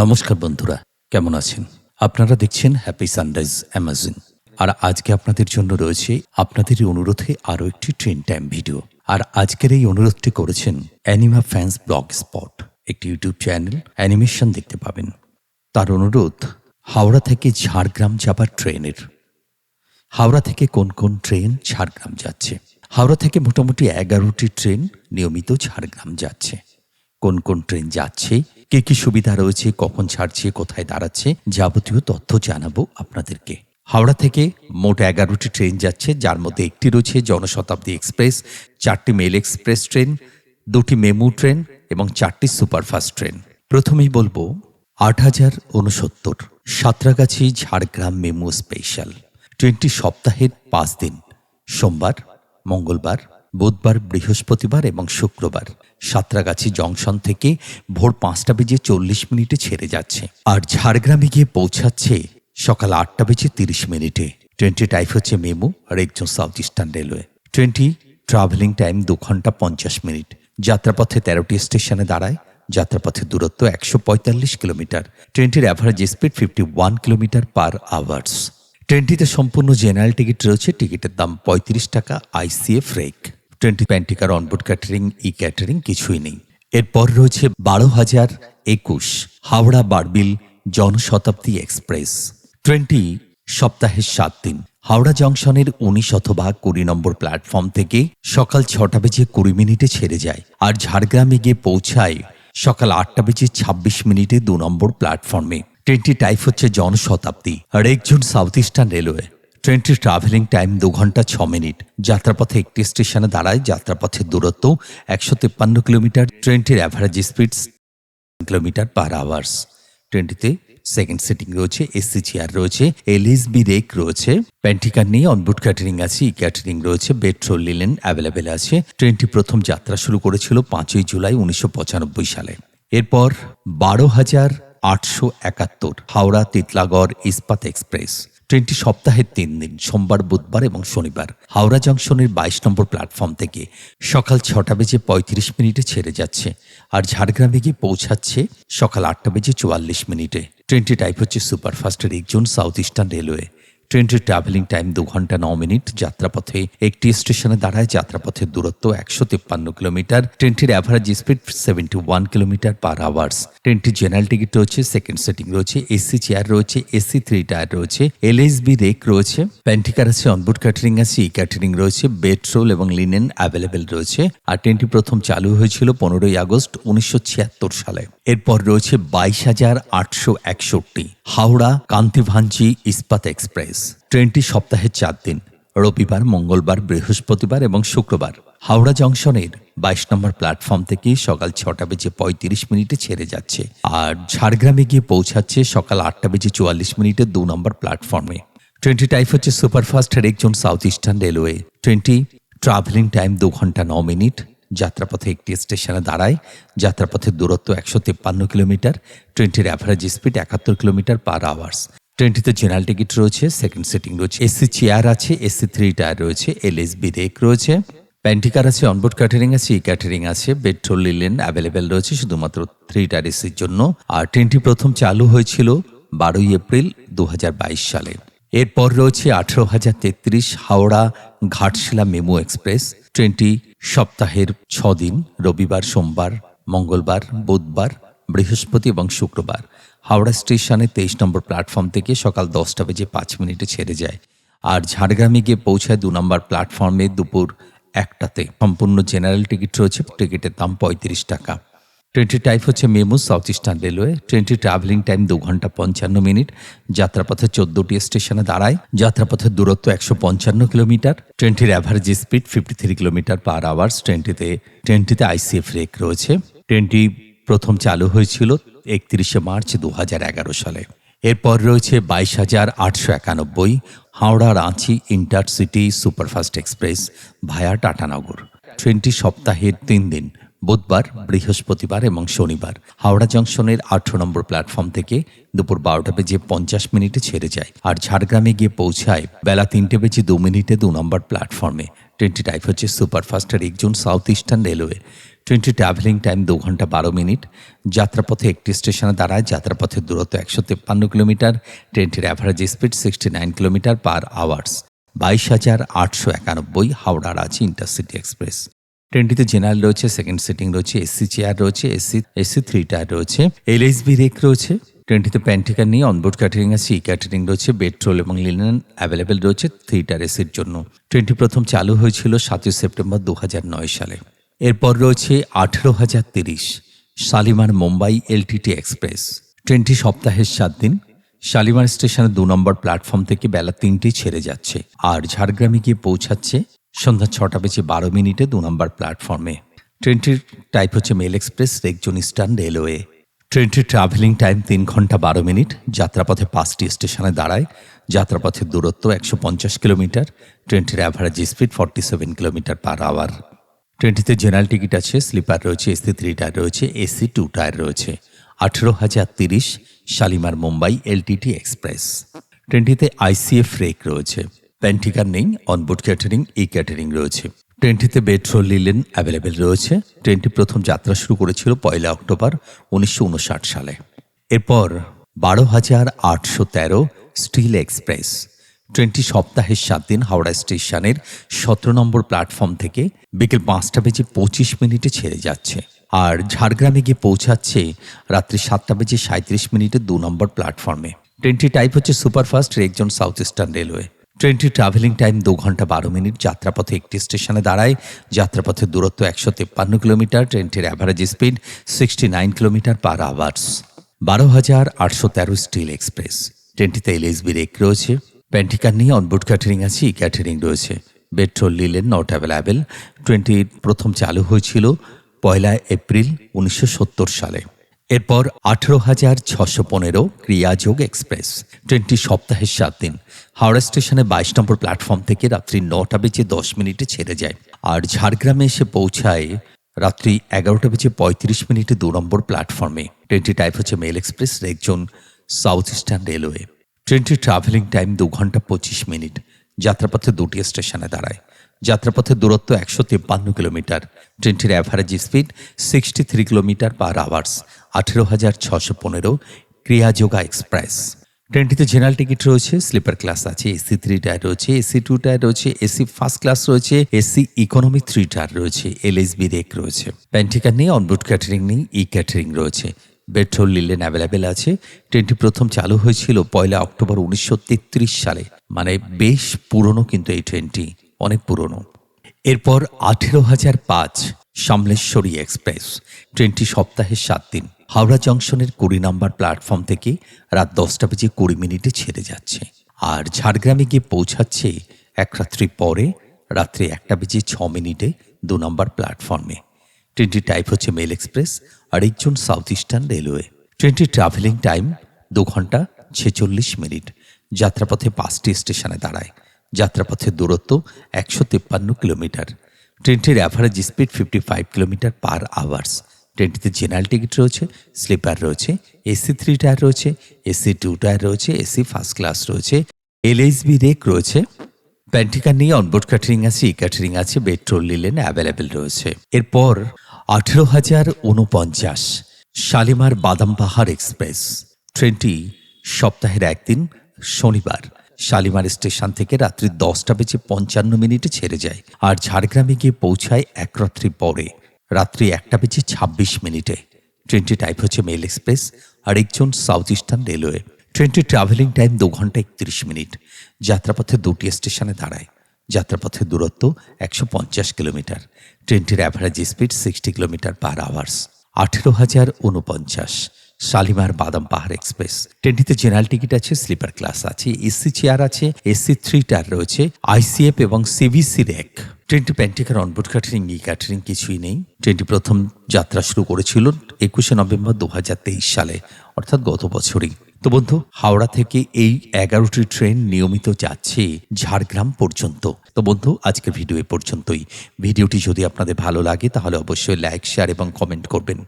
নমস্কার বন্ধুরা, কেমন আছেন? আপনারা দেখছেন হ্যাপি সানরাইজ অ্যামাজন আর আজকে আপনাদের জন্য রয়েছে আপনাদের অনুরোধে আরও একটি ট্রেন টাইম ভিডিও আর আজকের এই অনুরোধটি করেছেন অ্যানিমা ফ্যান্স ব্লগ স্পট একটি ইউটিউব চ্যানেল অ্যানিমেশন দেখতে পাবেন। তার অনুরোধ, হাওড়া থেকে ঝাড়গ্রাম যাবার ট্রেনের। হাওড়া থেকে কোন কোন ট্রেন ঝাড়গ্রাম যাচ্ছে? হাওড়া থেকে মোটামুটি এগারোটি ট্রেন নিয়মিত ঝাড়গ্রাম যাচ্ছে। কোন কোন ট্রেন যাচ্ছে? কে কি সুবিধা রয়েছে, কখন ছাড়ছে, কোথায় দাঁড়াচ্ছে, যাবতীয় তথ্য জানাব আপনাদেরকে। হাওড়া থেকে মোট এগারোটি ট্রেন যাচ্ছে, যার মধ্যে একটি রয়েছে জনশতাব্দী এক্সপ্রেস, চারটি মেল এক্সপ্রেস ট্রেন, দুটি মেমু ট্রেন এবং চারটি সুপারফাস্ট ট্রেন। প্রথমেই বলব, আট হাজার উনসত্তর সাঁতরাগাছি ঝাড়গ্রাম মেমু স্পেশাল। ট্রেনটি সপ্তাহের পাঁচ দিন, সোমবার, মঙ্গলবার বুধবার, বৃহস্পতিবার এবং শুক্রবার। সাঁতরাগাছি জংশন থেকে ভোর পাঁচটা বেজে চল্লিশ মিনিটে ছেড়ে যাচ্ছে। আর ঝাড়গ্রামে গিয়ে পৌঁছাচ্ছে সকাল আটটা বেজে তিরিশ মিনিটে। ট্রেনটি টাইপ হচ্ছে মেমু আর একজন সাউথ ইস্টার্ন রেলওয়ে। ট্রেনটি ট্রাভেলিং টাইম দু ঘণ্টা পঞ্চাশ মিনিট। যাত্রাপথে তেরোটি স্টেশনে দাঁড়ায়। যাত্রাপথের দূরত্ব একশো পঁয়তাল্লিশ কিলোমিটার। ট্রেনটির average speed fifty one kilometre per hours ট্রেনটিতে সম্পূর্ণ জেনারেল টিকিট রয়েছে। টিকিটের দাম পঁয়ত্রিশ টাকা আইসিএফ রেক ট্রেনটি pantry car onboard catering E catering কিছুই নেই। এরপর রয়েছে বারো হাজার একুশ হাওড়া বারবিল জনশতাব্দী এক্সপ্রেস। ট্রেনটি সপ্তাহের সাত দিন। হাওড়া জংশনের উনিশ অথবা কুড়ি নম্বর প্ল্যাটফর্ম থেকে সকাল ছটা বেজে কুড়ি মিনিটে ছেড়ে যায় আর ঝাড়গ্রামে গিয়ে পৌঁছায় সকাল আটটা বেজে ছাব্বিশ মিনিটে দু নম্বর প্ল্যাটফর্মে। ট্রেনটি টাইপ হচ্ছে জনশতাব্দী আর একজন সাউথ ইস্টার্ন রেলওয়ে ট্রেনটির ট্রাভেলিং টাইম দু ঘণ্টা ছ মিনিট। যাত্রাপথে একটি স্টেশনে দাঁড়ায় যাত্রাপথের দূরত্ব একশো তিপ্পান্ন কিলোমিটার। ট্রেনটির average speed kilometre per hours ট্রেনটিতে second sitting রয়েছে এসি চেয়ার রয়েছে এলএসবি রেক রয়েছে প্যান্টিকার নিয়ে অনবুট ক্যাটারিং আছে ই ক্যাটারিং রয়েছে বেড্রোল লিলেন অ্যাভেলেবেল আছে। ট্রেনটি প্রথম যাত্রা শুরু করেছিল পাঁচই জুলাই উনিশশো পঁচানব্বই সালে। এরপর বারো হাজার আটশো একাত্তর হাওড়া তিতলাগড় ইস্পাত এক্সপ্রেস। ট্রেনটি সপ্তাহের তিন দিন, সোমবার, বুধবার এবং শনিবার। হাওড়া জংশনের বাইশ নম্বর প্ল্যাটফর্ম থেকে সকাল ছটা বেজে পঁয়ত্রিশ মিনিটে ছেড়ে যাচ্ছে আর ঝাড়গ্রামে গিয়ে পৌঁছাচ্ছে সকাল আটটা বেজে চুয়াল্লিশ মিনিটে। ট্রেনটি টাইপ হচ্ছে সুপারফাস্টের একজন সাউথ ইস্টার্ন রেলওয়ে। ট্রেনটির ট্রাভেলিং টাইম দু ঘণ্টা ন মিনিট। যাত্রাপথে একটি স্টেশনে দাঁড়ায় যাত্রাপথের দূরত্ব একশো তিপ্পান্ন কিলোমিটার। ট্রেনটির average speed seventy one kilometre per hours ট্রেনটির জেনারেল টিকিট রয়েছে সেকেন্ড সেটিং রয়েছে এসি চেয়ার রয়েছে এসি থ্রি টায়ার রয়েছে এলএসবি রেক রয়েছে প্যান্টিকার আছে অনবোর্ড ক্যাটারিং আছে ই ক্যাটারিং রয়েছে বেডরোল এবং লিনেন অ্যাভেলেবেল রয়েছে। আর ট্রেনটি প্রথম চালু হয়েছিল পনেরোই আগস্ট উনিশশো ছিয়াত্তর সালে। এরপর রয়েছে বাইশ হাজার আটশো একষট্টি। হাওড়া কান্তিভাঞ্জি ইস্পাত এক্সপ্রেস। ট্রেনটি সপ্তাহে চার দিন, রবিবার, মঙ্গলবার, বৃহস্পতিবার এবং শুক্রবার। হাওড়া জংশনের বাইশ নম্বর প্ল্যাটফর্ম থেকে সকাল ছটা বেজে পঁয়ত্রিশ মিনিটে ছেড়ে যাচ্ছে আর ঝাড়গ্রামে গিয়ে পৌঁছাচ্ছে সকাল আটটা বেজে চুয়াল্লিশ মিনিটে দু নম্বর প্ল্যাটফর্মে। ট্রেনটি টাইপ হচ্ছে সুপারফাস্টের একজন সাউথ ইস্টার্ন রেলওয়ে। ট্রেনটি ট্রাভেলিং টাইম দু ঘণ্টা ন মিনিট যাত্রাপথে একটি স্টেশনে দাঁড়ায়। যাত্রাপথের দূরত্ব একশো তিপ্পান্ন কিলোমিটার। ট্রেনটির অ্যাভারেজ স্পিড একাত্তর কিলোমিটার পার আওয়ার্স ট্রেনটিতে জেনারেল টিকিট রয়েছে সেকেন্ড সিটিং রয়েছে এসি চেয়ার আছে এসি থ্রি টায়ার রয়েছে এলএসবি রেক রয়েছে। প্যান্টিকার আছে অনবোর্ড ক্যাটারিং আছে ই ক্যাটারিং আছে বেডরোল লিলেন অ্যাভেলেবেল রয়েছে, শুধুমাত্র থ্রি টায়ার এসির জন্য। আর ট্রেনটি প্রথম চালু হয়েছিল বারোই এপ্রিল দু হাজার বাইশ সালে। এরপর রয়েছে আঠেরো হাজার তেত্রিশ হাওড়া ঘাটশিলা মেমু এক্সপ্রেস। ট্রেনটি সপ্তাহের ছ দিন রবিবার, সোমবার, মঙ্গলবার, বুধবার, বৃহস্পতি এবং শুক্রবার। হাওড়া স্টেশনে তেইশ নম্বর প্ল্যাটফর্ম থেকে সকাল দশটা বেজে পাঁচ মিনিটে ছেড়ে যায় আর ঝাড়গ্রামে গিয়ে পৌঁছায় দু নম্বর প্ল্যাটফর্মে দুপুর একটাতে। সম্পূর্ণ জেনারেল টিকিট রয়েছে টিকিটের দাম পঁয়ত্রিশ টাকা। ট্রেনটির টাইপ হচ্ছে মেমু সাউথ ইস্টার্ন রেলওয়ে ট্রেনটির ট্রাভেলিং টাইম দু ঘণ্টা পঞ্চান্ন মিনিট যাত্রাপথে চোদ্দটি স্টেশনে দাঁড়ায়। যাত্রাপথের দূরত্ব একশো পঞ্চান্ন কিলোমিটার ট্রেনটির average speed fifty three kilometre per hours ট্রেনটিতে ট্রেনটিতে আইসিএফ রেক রয়েছে। ট্রেনটি প্রথম চালু হয়েছিল একত্রিশে মার্চ দু হাজার এগারো সালে। এরপর রয়েছে বাইশ হাজার আটশো একানব্বই, Howrah, Ranchi intercity superfast express via Tatanagar ট্রেনটি সপ্তাহের তিন দিন। বুধবার, বৃহস্পতিবার এবং শনিবার হাওড়া জংশনের আঠারো নম্বর প্ল্যাটফর্ম থেকে দুপুর বারোটা বেজে পঞ্চাশ মিনিটে ছেড়ে যায় আর ঝাড়গ্রামে গিয়ে পৌঁছায় বেলা তিনটে বেজে দু মিনিটে দু নম্বর প্ল্যাটফর্মে। ট্রেনটি টাইপ হচ্ছে সুপারফাস্টের একজন সাউথ ইস্টার্ন রেলওয়ে ট্রেনটি ট্রাভেলিং টাইম দু ঘণ্টা বারো মিনিট। যাত্রাপথে একটি স্টেশনে দাঁড়ায়, যাত্রাপথের দূরত্ব একশো তেপ্পান্ন কিলোমিটার। ট্রেনটির average speed sixty nine kilometre per hours বাইশ হাজার আটশো একানব্বই হাওড়া রাঁচি ইন্টারসিটি এক্সপ্রেস ট্রেনটিতে জেনারেল রয়েছে সেকেন্ড সিটিং রয়েছে এসি চেয়ার রয়েছে এসি এসি থ্রি টায়ার রয়েছে এলএসবি রেক রয়েছে, ট্রেনটিতে প্যান্টিকার নিয়ে অনবোর্ড ক্যাটারিং আছে ই ক্যাটারিং রয়েছে বেডরোল এবং লিনেন অ্যাভেলেবেল রয়েছে থ্রি টায়ার এসির জন্য। ট্রেনটি প্রথম চালু হয়েছিল সাতই সেপ্টেম্বর দু হাজার নয় সালে। এরপর রয়েছে আঠেরো হাজার তিরিশ, শালিমার মুম্বাই এলটিটি এক্সপ্রেস ট্রেনটি সপ্তাহের সাত দিন, শালিমার স্টেশনে দু নম্বর প্ল্যাটফর্ম থেকে বেলা তিনটে ছেড়ে যাচ্ছে, আর ঝাড়গ্রামে গিয়ে পৌঁছাচ্ছে সন্ধ্যা ছটা বেজে বারো মিনিটে দু নম্বর প্ল্যাটফর্মে। ট্রেনটির টাইপ হচ্ছে মেল এক্সপ্রেস রেকজন ইস্টার্ন রেলওয়ে ট্রেনটির ট্রাভেলিং টাইম তিন ঘণ্টা বারো মিনিট। যাত্রাপথে পাঁচটি স্টেশনে দাঁড়ায়। যাত্রাপথের দূরত্ব একশো পঞ্চাশ কিলোমিটার। ট্রেনটির average speed forty seven kilometre per hour ট্রেনটিতে general ticket আছে স্লিপার রয়েছে এসি থ্রি টায়ার রয়েছে এসি টু টায়ার রয়েছে। আঠেরো হাজার তিরিশ, শালিমার মুম্বাই এলটিটি এক্সপ্রেস ট্রেনটিতে আইসিএফ রেক রয়েছে। প্যান্টিকার নেই অনবোর্ড ক্যাটারিং ই ক্যাটারিং রয়েছে। ট্রেনটিতে বেডরোল লিলেন অ্যাভেলেবেল রয়েছে। ট্রেনটি প্রথম যাত্রা শুরু করেছিল পয়লা অক্টোবর উনিশশো উনষাট সালে। এরপর বারো হাজার আটশো তেরো স্টিল এক্সপ্রেস। ট্রেনটি সপ্তাহের সাত দিন হাওড়া স্টেশনের সতেরো নম্বর প্ল্যাটফর্ম থেকে বিকেল পাঁচটা বেজে পঁচিশ মিনিটে ছেড়ে যাচ্ছে। আর ঝাড়গ্রামে গিয়ে পৌঁছাচ্ছে রাত্রি সাতটা বেজে সাঁত্রিশ মিনিটে দু নম্বর প্ল্যাটফর্মে ট্রেনটি টাইপ হচ্ছে সুপারফাস্ট রেকজন সাউথ ইস্টার্ন রেলওয়ে ট্রেনটির ট্রাভেলিং টাইম দু ঘণ্টা বারো মিনিট। যাত্রাপথে একটি স্টেশনে দাঁড়ায়। যাত্রাপথের দূরত্ব একশো তেপ্পান্ন কিলোমিটার। ট্রেনটির average speed sixty nine kilometre per hours বারো হাজার আটশো তেরো স্টিল এক্সপ্রেস। ট্রেনটিতে এলএসবি রেক রয়েছে। প্যান্টিকার নিয়ে অনবোর্ড ক্যাটারিং আছে, ই ক্যাটারিং রয়েছে। পেট্রোল লিলেন নট অ্যাভেলেবেল ট্রেনটি প্রথম চালু হয়েছিল পয়লা এপ্রিল উনিশশো সত্তর সালে। এরপর আঠেরো হাজার ছশো পনেরো ক্রিয়াযোগ এক্সপ্রেস। ট্রেনটি সপ্তাহের সাত দিন। হাওড়া স্টেশনে বাইশ নম্বর প্ল্যাটফর্ম থেকে রাত্রি নটা বেজে দশ মিনিটে ছেড়ে যায়। আর ঝাড়গ্রামে এসে পৌঁছায় রাত্রি এগারোটা বেজে পঁয়ত্রিশ মিনিটে দু নম্বর প্ল্যাটফর্মে। ট্রেনটি টাইপ হচ্ছে মেল এক্সপ্রেস রেকজন সাউথ ইস্টার্ন রেলওয়ে। ট্রেনটির ট্রাভেলিং টাইম দু ঘণ্টা পঁচিশ মিনিট। যাত্রাপথে দুটি স্টেশনে দাঁড়ায়। যাত্রাপথের দূরত্ব একশো তিপ্পান্ন কিলোমিটার। ট্রেনটির average speed sixty three kilometre per hours আঠেরো হাজার ছশো পনেরো ক্রিয়াযোগা এক্সপ্রেস ট্রেনটিতে জেনারেল টিকিট রয়েছে স্লিপার ক্লাস আছে এসি থ্রি টায়ার রয়েছে এসি টু টায়ার রয়েছে এসি ফার্স্ট ক্লাস রয়েছে এসি ইকোনমি থ্রি টায়ার রয়েছে এলএসবি রেক রয়েছে। প্যান্টিকার নেই অনবোর্ড ক্যাটারিং নেই ই ক্যাটারিং রয়েছে। পেট্রোল লিলেন অ্যাভেলেবেল আছে। ট্রেনটি প্রথম চালু হয়েছিল পয়লা অক্টোবর উনিশশো তেত্রিশ সালে। মানে বেশ পুরনো কিন্তু এই ট্রেনটি। অনেক পুরনো। এরপর আঠেরো হাজার পাঁচ সামলেশ্বরী এক্সপ্রেস, ট্রেনটি সপ্তাহের সাত দিন। হাওড়া জংশনের কুড়ি নম্বর প্ল্যাটফর্ম থেকে রাত দশটা বেজে কুড়ি মিনিটে ছেড়ে যাচ্ছে। আর ঝাড়গ্রামে গিয়ে পৌঁছাচ্ছে এক রাত্রি পরে, রাত্রি একটা বেজে ছ মিনিটে দু নম্বর প্ল্যাটফর্মে। ট্রেনটির টাইপ হচ্ছে মেল এক্সপ্রেস, আর একজন সাউথ ইস্টার্ন রেলওয়ে। ট্রেনটির ট্রাভেলিং টাইম দু ঘণ্টা ছেচল্লিশ মিনিট, যাত্রাপথে পাঁচটি স্টেশনে দাঁড়ায়। যাত্রাপথের দূরত্ব একশো তিপ্পান্ন কিলোমিটার। ট্রেনটির average speed fifty five kilometre per hours ট্রেনটিতে general ticket রয়েছে স্লিপার রয়েছে এসি থ্রি টায়ার রয়েছে এসি টু টায়ার রয়েছে এসি ফার্স্ট ক্লাস রয়েছে এলএসবি রেক রয়েছে। প্যান্টিকার নিয়ে অনবোর্ড ক্যাটারিং আছে ই ক্যাটারিং আছে পেট্রোল লিলেন অ্যাভেলেবেল রয়েছে। এরপর আঠেরো হাজার উনপঞ্চাশ শালিমার বাদাম পাহাড় এক্সপ্রেস। ট্রেনটি সপ্তাহের একদিন, শনিবার। শালিমার স্টেশন থেকে রাত্রি দশটা বেজে পঞ্চান্ন মিনিটে ছেড়ে যায় আর ঝাড়গ্রামে গিয়ে পৌঁছায় এক রাত্রি পরে। রাত্রি একটা বেজে ছাব্বিশ মিনিটে। ট্রেনটি টাইপ হচ্ছে মেল এক্সপ্রেস আর একজন সাউথ ইস্টার্ন রেলওয়ে ট্রেনটির ট্রাভেলিং টাইম দু ঘণ্টা একত্রিশ মিনিট। যাত্রাপথে দুটি স্টেশনে দাঁড়ায়। যাত্রাপথের দূরত্ব একশো পঞ্চাশ কিলোমিটার। ট্রেনটির average speed sixty kilometre per hours আঠেরো হাজার উনপঞ্চাশ শালিমার বাদাম পাহাড় এক্সপ্রেস। ট্রেনটিতে জেনারেল টিকিট আছে, স্লিপার ক্লাস আছে, এসি চেয়ার আছে, এসি থ্রি টায়ার রয়েছে, আইসিএফ এবং সিভিসি র্যাক। ট্রেনটি pantry car onboard catering E catering কিছুই নেই। ট্রেনটি প্রথম যাত্রা শুরু করেছিল একুশে নভেম্বর দু হাজার তেইশ সালে, অর্থাৎ গত বছরই। তো বন্ধু, হাওড়া থেকে এই এগারোটি ট্রেন নিয়মিত যাচ্ছে ঝাড়গ্রাম পর্যন্ত। তো বন্ধু, আজকের ভিডিও এ পর্যন্তই। ভিডিওটি যদি আপনাদের ভালো লাগে, তাহলে অবশ্যই লাইক, শেয়ার এবং কমেন্ট করবেন।